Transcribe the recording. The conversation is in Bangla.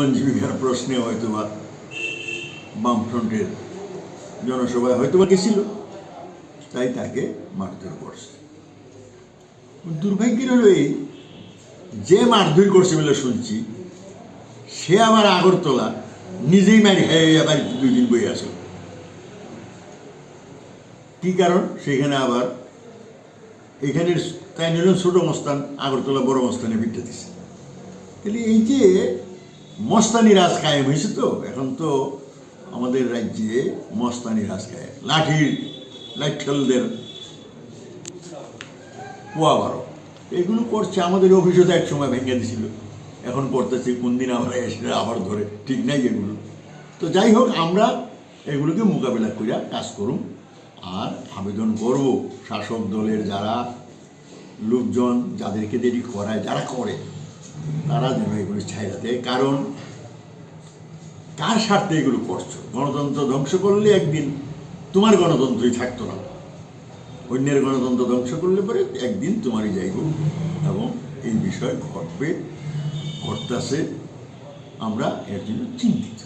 জীবন জীবিকার প্রশ্নে হয়তো বা বামফ্রন্টের জনসভায় হয়তো বা গেছিল, তাই তাকে মারধর করছে। দুর্ভাগ্যের হলো এই, যে মারধর করছে বলে শুনছি, সে আবার আগরতলা নিজেই মারি খাই আবার দুই দিন বই আসে কি কারণ? সেখানে আবার এখানের তাই নিলেন ছোট মস্তান, আগরতলা বড় মস্তানে বিদ্যা দিছে। তাহলে এই যে মস্তানি রাজ কায়েম হয়েছে তো। এখন তো আমাদের রাজ্যে মস্তানি রাজ কায়েম। লাঠির লাঠেলদের পোয়া বারো এগুলো করছে, আমাদের অফিসে এক সময় ভেঙে দিছিল এখন করতেছি, কোন দিন আমরা এসে আবার ধরে, ঠিক নাই এগুলো। তো যাই হোক, আমরা এগুলোকে মোকাবেলা করিয়া কাজ করুন আর আবেদন করব শাসক দলের যারা, লোকজন যাদেরকে দেরি করায়, যারা করে। তারা যেন এগুলো ছাইরা দেয়। কারণ কার স্বার্থে এগুলো করছ? গণতন্ত্র ধ্বংস করলে একদিন তোমার গণতন্ত্রই থাকতো না। অন্যের গণতন্ত্র ধ্বংস করলে পরে একদিন তোমারই যাইব। এবং এই বিষয় ঘটবে, ঘটতেছে, আমরা এর জন্য চিন্তিত।